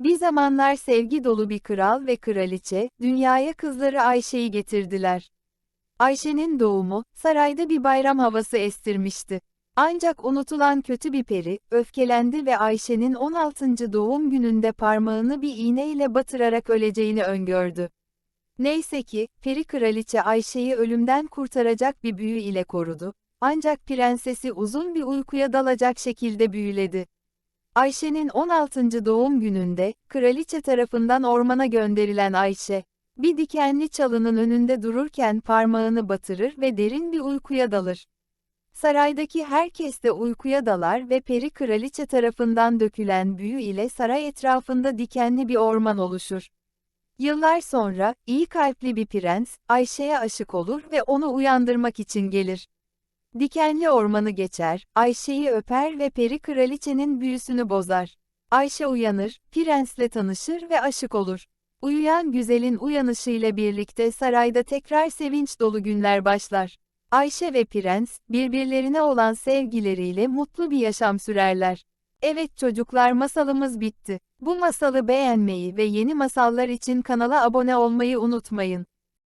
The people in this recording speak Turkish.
Bir zamanlar sevgi dolu bir kral ve kraliçe, dünyaya kızları Ayşe'yi getirdiler. Ayşe'nin doğumu, sarayda bir bayram havası estirmişti. Ancak unutulan kötü bir peri, öfkelendi ve Ayşe'nin 16. doğum gününde parmağını bir iğneyle batırarak öleceğini öngördü. Neyse ki, peri kraliçe Ayşe'yi ölümden kurtaracak bir büyü ile korudu. Ancak prensesi uzun bir uykuya dalacak şekilde büyüledi. Ayşe'nin 16. doğum gününde, kraliçe tarafından ormana gönderilen Ayşe, bir dikenli çalının önünde dururken parmağını batırır ve derin bir uykuya dalır. Saraydaki herkes de uykuya dalar ve peri kraliçe tarafından dökülen büyü ile saray etrafında dikenli bir orman oluşur. Yıllar sonra, iyi kalpli bir prens, Ayşe'ye aşık olur ve onu uyandırmak için gelir. Dikenli ormanı geçer, Ayşe'yi öper ve peri kraliçenin büyüsünü bozar. Ayşe uyanır, prensle tanışır ve aşık olur. Uyuyan güzelin uyanışıyla birlikte sarayda tekrar sevinç dolu günler başlar. Ayşe ve prens, birbirlerine olan sevgileriyle mutlu bir yaşam sürerler. Evet çocuklar masalımız bitti. Bu masalı beğenmeyi ve yeni masallar için kanala abone olmayı unutmayın.